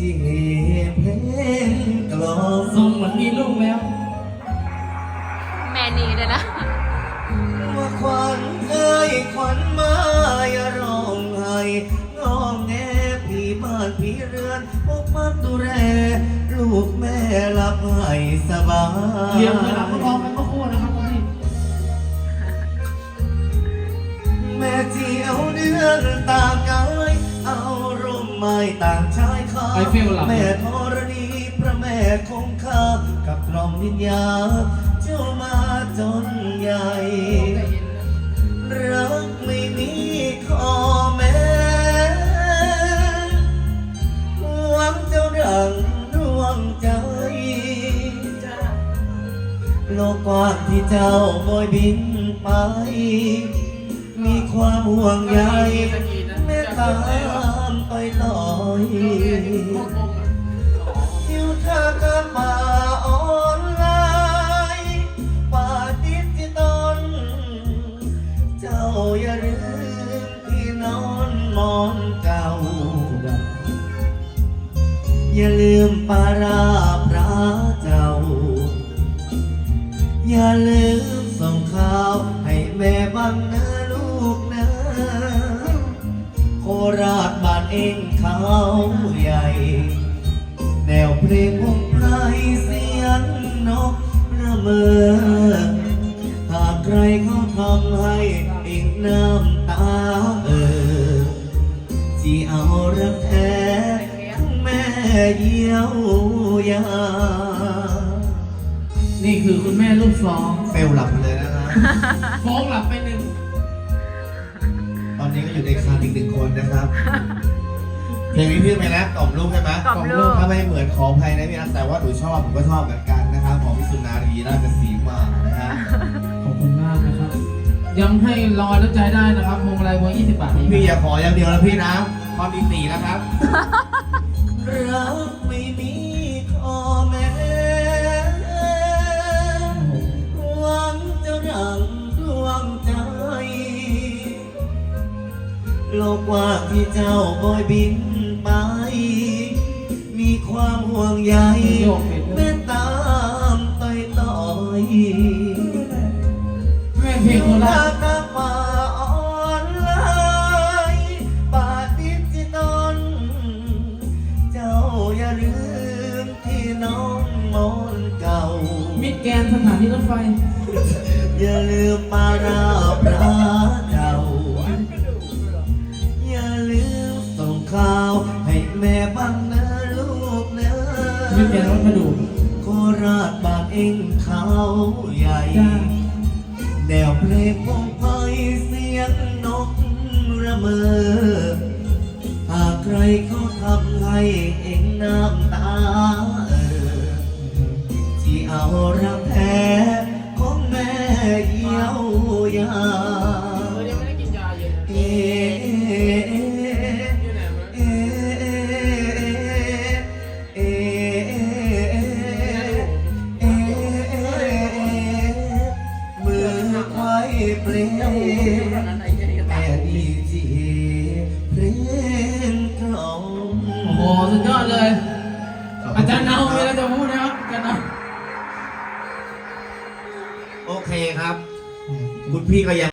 ที่เพลงกลองส่งวันนี้ลูกแล้วแม่นีเลยนะ ว่าขวันเอ้ยควันมาอย่าร้องไห้ร้องแงพี่บ้านพี่เรือนพกมันดูแลลูกแม่รับให้สบาย เลี้ยงเลยนะพ่อพ่อ ไม้ต่างชายคาไอฟิลหลับ แม่ธรณีพระแม่คงคากับกล่อมวิญญาณเจ้ามาจนใหญ่ รักไม่มีข้อแม้หวังเจ้าดังดวงใจ โลกกว้างที่เจ้าบอยบินไป มีความห่วงใยแม่ตา อยอยู่ท่าข้ามาออนไลน์ป่าดิจิตอลเจ้าอย่าลืมที่นอนมอนเก่า อย่าลืมปาราพระเจ้า อย่าลืม เองเขาใหญ่ แนวเพลงวงไพรเสียงนกระเมอหากใครเขาทำให้เองน้ำตาเออที่เอารักแท้ของแม่เยี่ยวยา นี่คือคุณแม่ลูกสองเฟลหลับไปเลยนะฮะ ฟ้องหลับไปหนึ่ง ตอนนี้ก็อยู่ในคานอีกหนึ่งคนนะครับ เพลงนี้พี่ไปแล้วกล่อมลูกใช่ไหมกล่อมลูก ถ้าไม่เหมือนขออภัยนะพี่นะแต่ว่าหนูชอบผมก็ชอบเหมือนกันนะครับของพี่สุนารีราชสีมานะฮะขอบคุณมากนะครับ ยังให้รอแล้วใจได้นะครับพวงมาลัยวง20 บาทนี้พี่อย่าขออย่างเดียวนะพี่นะคอนดีสี่นะครับรักไม่มีข้อแม้หวังจะรังดวงใจโลกกว่างที่เจ้าบอยบิน ไปมีความห่วงใยโยกเป็นแม่ตามต่อยต่อยแม่เพลงโคราชทางมาออนไลน์ป่าดิจิตอลเจ้าอย่าลืมที่น้องมอนเก่า มิดแกนสถานีรถไฟ อย่าลืมมา มิดแกนรถกระดูกโคราชบางเองเขาใหญ่จ้าแนวเพลงวงไพเสียงนกระเมอหากใครเขาทำให้เองน้ำตาเออที่เอารักแท้ของแม่เยียวยา แม่ดีจีเพลงกล่อมโอ้โหสุดยอดเลย อาจารย์เนามีอะไรจะพูดนะครับอาจารย์เนาโอเคครับ คุณพี่ก็ยัง